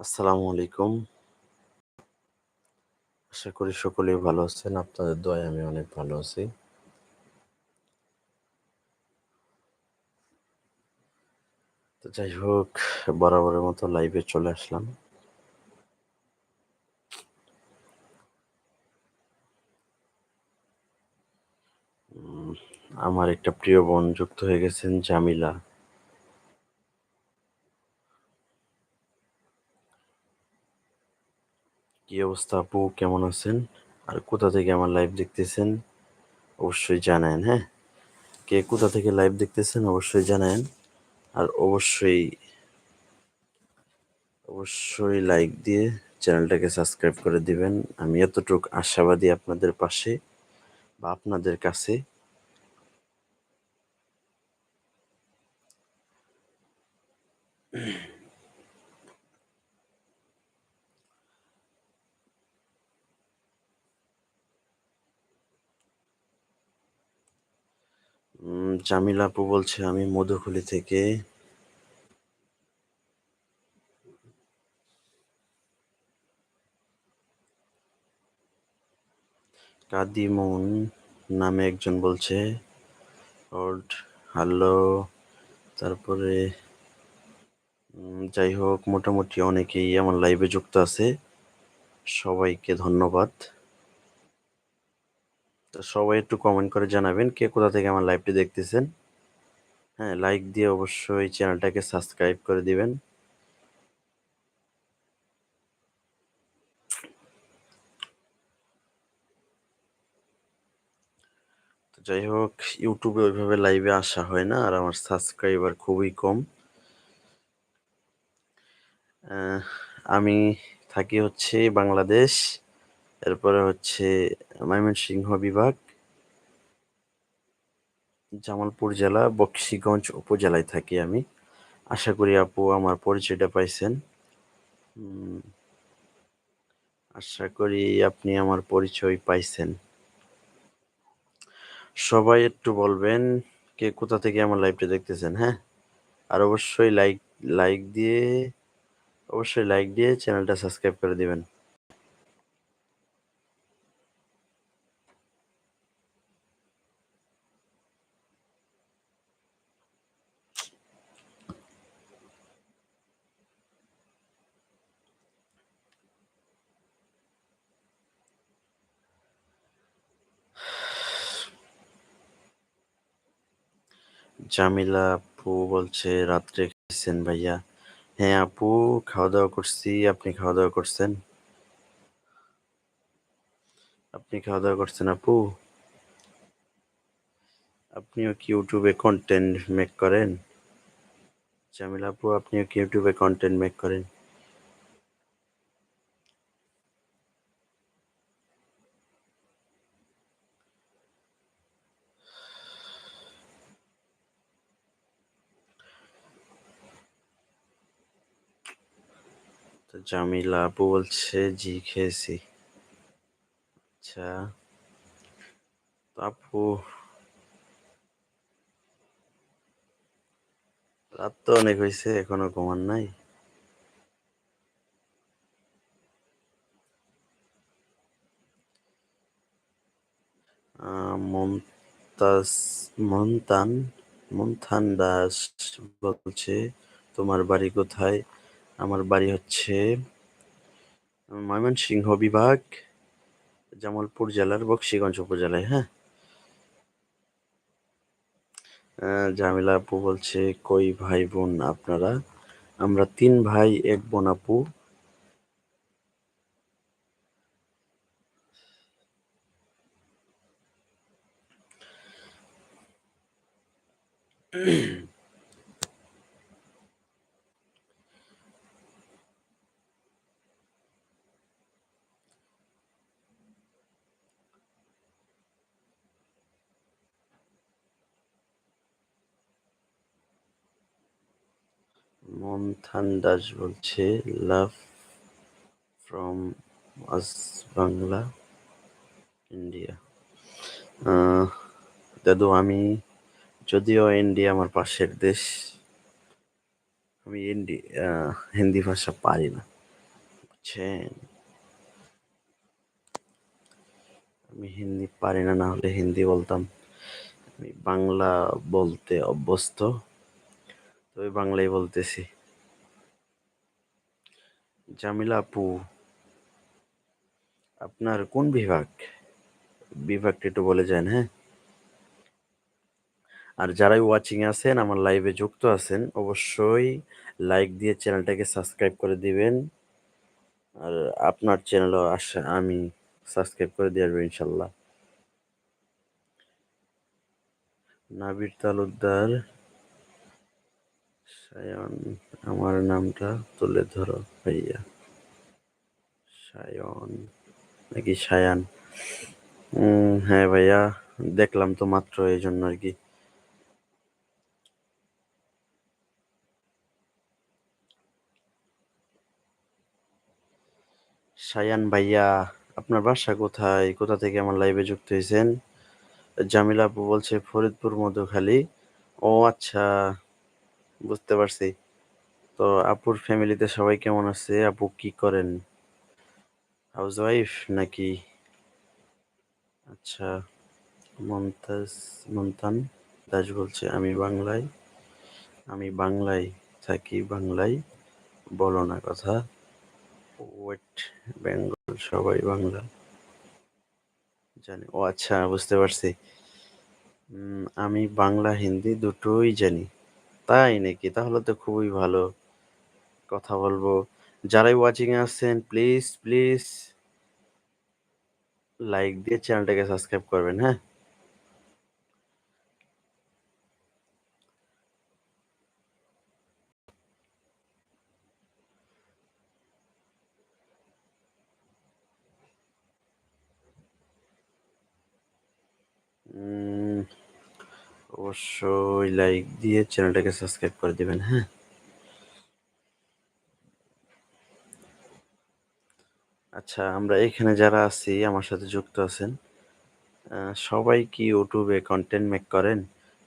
আসসালামু আলাইকুম। আশা করি সকলেই ভালো আছেন। আপনাদের দোয়ায় আমি অনেক ভালো আছি। তো যাই হোক, বরাবরের মতো লাইভে চলে আসলাম। আমার একটা প্রিয় বোন যুক্ত হয়ে গেছেন জামিলা। কি অবস্থা আপু? কেমন আছেন? আর কোথা থেকে আমার লাইভ দেখতেছেন? অবশ্যই জানায়েন, হ্যাঁ? কে কোথা থেকে লাইভ দেখতেছেন অবশ্যই জানায়েন। আর অবশ্যই অবশ্যই লাইক দিয়ে চ্যানেলটাকে সাবস্ক্রাইব করে দিবেন। আমি এতটুকু আশাবাদী আপনাদের পাশে বা আপনাদের কাছে। জামিলা আপু বলছে, আমি মধুখালী থেকে। কাদিমুন নামে একজন বলছে ওল্ড হ্যালো, তারপরে যাই হোক, মোটামুটি অনেকেই আমার লাইভে যুক্ত আছে। সবাইকে ধন্যবাদ। সবাই একটু কমেন্ট করে জানাবেন কে কোথা থেকে আমার লাইভটি দেখতেছেন। হ্যাঁ, লাইক দিয়ে অবশ্যই চ্যানেলটাকে সাবস্ক্রাইব করে দিবেন। যাই হোক ইউটিউবে ওইভাবে লাইভে আসা হয় না আর আমার সাবস্ক্রাইবার খুবই কম। আমি থাকি হচ্ছে বাংলাদেশ। এরপরে হচ্ছে ময়মনসিংহ বিভাগ। জামালপুর জেলা বকশীগঞ্জ উপজেলায় থাকি আমি। আশা করি আপু আমার পরিচয়টা পাইছেন। আশা করি আপনি আমার পরিচয় পাইছেন। সবাই একটু বলবেন কে কোথা থেকে আমার লাইভটা দেখতেছেন, হ্যাঁ? আর অবশ্যই লাইক লাইক দিয়ে অবশ্যই লাইক দিয়ে চ্যানেলটা সাবস্ক্রাইব করে দিবেন। জামিলা আপু বলছে, রাত্রে খাইছেন ভাইয়া? হ্যাঁ আপু, খাওয়া-দাওয়া করছি। আপনি খাওয়া-দাওয়া করছেন? আপনি খাওয়া-দাওয়া করছেন আপু? আপনিও কি ইউটিউবে কন্টেন্ট মেক করেন? জামিলা আপু, আপনিও কি ইউটিউবে কন্টেন্ট মেক করেন? তো জামিলা বলছে, জি, খেয়েছি। আচ্ছা। আপু, রাত তো অনেক হইছে, এখনও ঘুমান নাই? মমতাজ মন্তান মন্থান দাস বলছে, তোমার বাড়ি কোথায়? আমার বাড়ি হচ্ছে ময়মনসিংহ বিভাগ, জামালপুর জেলার বকশীগঞ্জ উপজেলায়, হ্যাঁ? জামিলা আপু বলছে কই ভাই-বোন আপনারা? আমরা তিন ভাই এক বোন আপু। মন্থান দাস বলছে love from us Bangla India. দাদু, আমি যদিও ইন্ডিয়া আমার পাশের দেশ। আমি ইন্ডি হিন্দি ভাষা পারি না। বুঝছেন আমি হিন্দি পারি না না হলে হিন্দি বলতাম আমি বাংলা বলতে অভ্যস্ত তবে বাংলাই বলতেছি। জামিলা আপু, আপনার কোন বিভাগ? বিভাগটা একটু বলে যান হ্যাঁ? আর যারাই ওয়াচিং আছেন, আমার লাইভে যুক্ত আছেন, অবশ্যই লাইক দিয়ে চ্যানেলটাকে সাবস্ক্রাইব করে দিবেন। আর আপনার চ্যানেলও আসা আমি সাবস্ক্রাইব করে দিয়ে আসব ইনশাল্লাহ। নাবির তালুকদার সায়ন, আমার নামটা তুলে ধরো ভাইয়া। সায়ন, নাকি সায়ান? হ্যাঁ ভাইয়া, দেখলাম তো মাত্র এই জন্য আর কি। সায়ান ভাইয়া, আপনার বাসা কোথায়? কোথা থেকে আমার লাইভে যুক্ত হয়েছেন? জামিলা আপু বলছে ফরিদপুর মধুখালী। ও আচ্ছা। বুঝতে পারছি। তো আপুর ফ্যামিলিতে সবাই কেমন আছে? আপু কি করেন? হাউস ওয়াইফ নাকি? আচ্ছা মমতাজ মন্তান দাস বলছে, আমি বাংলায় আমি বাংলায় থাকি, বাংলায় বলো না কথা। ওয়েট বেঙ্গল, সবাই বাংলা জানি। ও আচ্ছা বুঝতে পারছি। আমি বাংলা, হিন্দি দুটোই জানি। তাই নাকি? তাহলে তো খুবই ভালো কথা বলব। যারাই ওয়াচিং এ আছেন প্লিজ প্লিজ লাইক দিয়ে চ্যানেলটাকে সাবস্ক্রাইব করবেন হ্যাঁ? অবশ্যই লাইক দিয়ে চ্যানেলটাকে সাবস্ক্রাইব করে দিবেন হ্যাঁ? আচ্ছা আমরা এখানে যারা আছি, আমার সাথে যুক্ত আছেন সবাই কি ইউটিউবে কন্টেন্ট মেক করেন?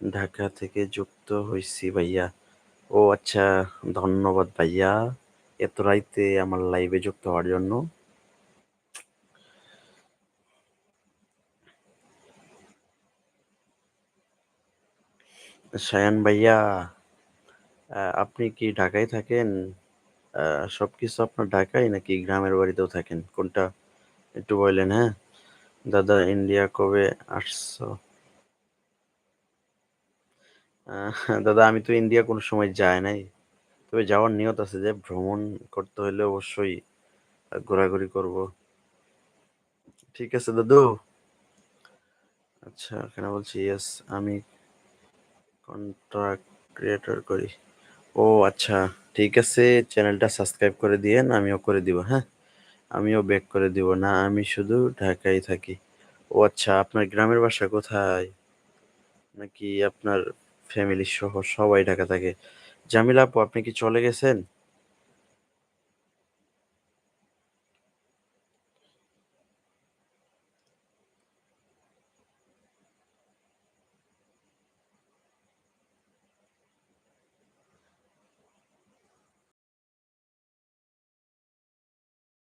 ঢাকা থেকে যুক্ত হয়েছি ভাইয়া। ও আচ্ছা ধন্যবাদ ভাইয়া, এত রাইতে আমার লাইভে যুক্ত হওয়ার জন্য। সায়ান ভাইয়া আপনি কি ঢাকায় থাকেন? আহ, সবকিছু আপনার ঢাকায় নাকি গ্রামের বাড়িতেও থাকেন? কোনটা একটু বললেন হ্যাঁ? দাদা ইন্ডিয়া কবে আসছো? দাদা আমি তো ইন্ডিয়া কোনো সময় যাই নাই। তবে যাওয়ার নিয়ত আছে যে ভ্রমণ করতে হলে অবশ্যই ঘোরাঘুরি করব। ঠিক আছে দাদু? আচ্ছা এখানে বলছি ইয়েস আমি কন্ট্রাক্ট ক্রিয়েটর করি। ও আচ্ছা ঠিক আছে চ্যানেলটা সাবস্ক্রাইব করে দিয়েন, আমিও করে দিব হ্যাঁ? আমিও ব্যাক করে দিব, না, আমি শুধু ঢাকায় থাকি। ও আচ্ছা আপনার গ্রামের বাসা কোথায়? নাকি আপনার ফ্যামিলি সহ সবাই ঢাকা থাকে? জামিলা আপু, আপনি কি চলে গেছেন?